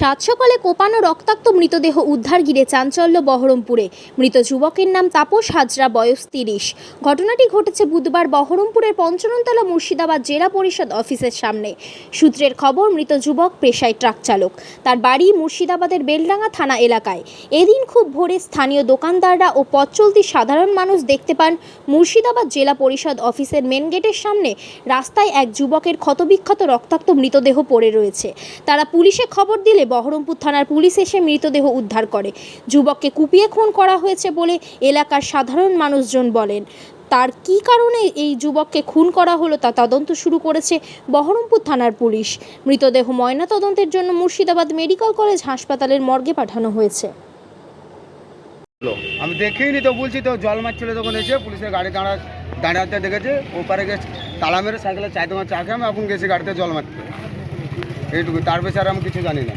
সাত সকালে কোপানো রক্তাক্ত মৃতদেহ উদ্ধার ঘিরে চাঞ্চল্য বহরমপুরে। মৃত যুবকের নাম তাপস হাজরা, বয়স তিরিশ। ঘটনাটি ঘটেছে বুধবার বহরমপুরের পঞ্চননতলা মুর্শিদাবাদ জেলা পরিষদ অফিসের সামনে। সূত্রের খবর, মৃত যুবক পেশায় ট্রাক চালক। তার বাড়ি মুর্শিদাবাদের বেলডাঙ্গা থানা এলাকায়। এদিন খুব ভোরে স্থানীয় দোকানদাররা ও পথ চলতি সাধারণ মানুষ দেখতে পান মুর্শিদাবাদ জেলা পরিষদ অফিসের মেন গেটের সামনে রাস্তায় এক যুবকের ক্ষতবিক্ষত রক্তাক্ত মৃতদেহ পড়ে রয়েছে। তারা পুলিশে খবর দিলে বহরমপুর থানার পুলিশ এসে মৃতদেহ উদ্ধার করে। যুবককে কুপিয়ে খুন করা হয়েছে বলে এলাকার সাধারণ মানুষজন বলেন। তার কী কারণে এই যুবককে খুন করা হলো তা তদন্ত শুরু করেছে বহরমপুর থানার পুলিশ। মৃতদেহ ময়নাতদন্তের জন্য মুর্শিদাবাদ মেডিকেল কলেজ হাসপাতালের মর্গে পাঠানো হয়েছে। আমি দেখিনি তো, বলছি তো, জল মারছিল তখন এসে পুলিশের গাড়ি দাঁড়া দাঁড়াতে দেখেছে, ওপারে গেছে তালা মেরে সাইকেলে চাই তোমার চা খেয়ে আমি এখন গেছি গাড়িতে জল মারতে। এইটুকু, তার বেশি আর আমি কিছু জানি না।